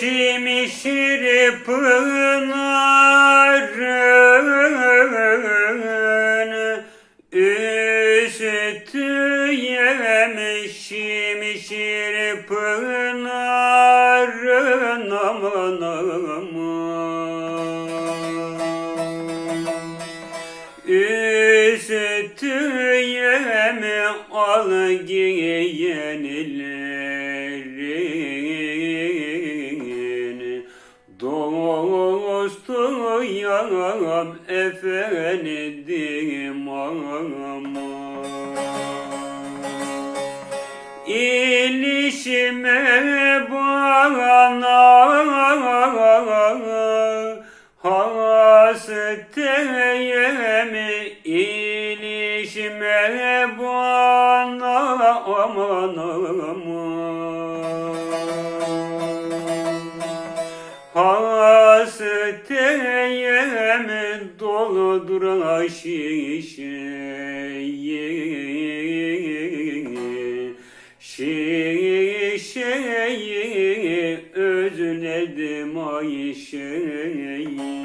Şimşir pınarın üstü yemiş Şimşir pınarın aman aman. Üstü yeme al giyenlerin Dostu yam efendim aman İlişime bana hastayım ilişime bana aman aman Hastayım doludur şişeyi Şişeyi özledim Ayşe'yi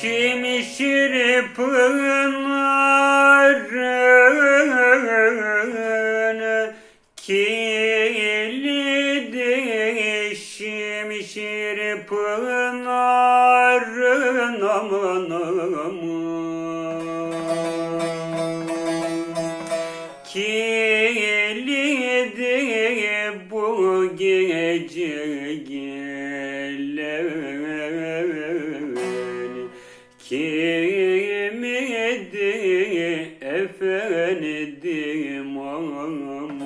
Şimşir pınarın kilidi. Şimşir pınarın aman aman. Kilidi efendim aman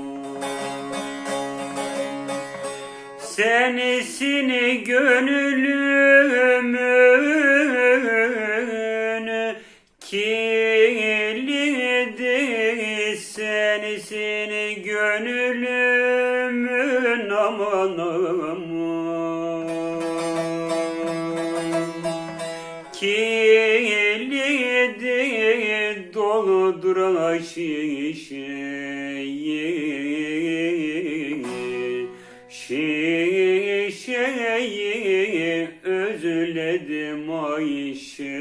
Senisini gönlümün kilidi Senisini gönlümün aman aman Kilidi doludur şişeyi Şişeyi özledim Ayşe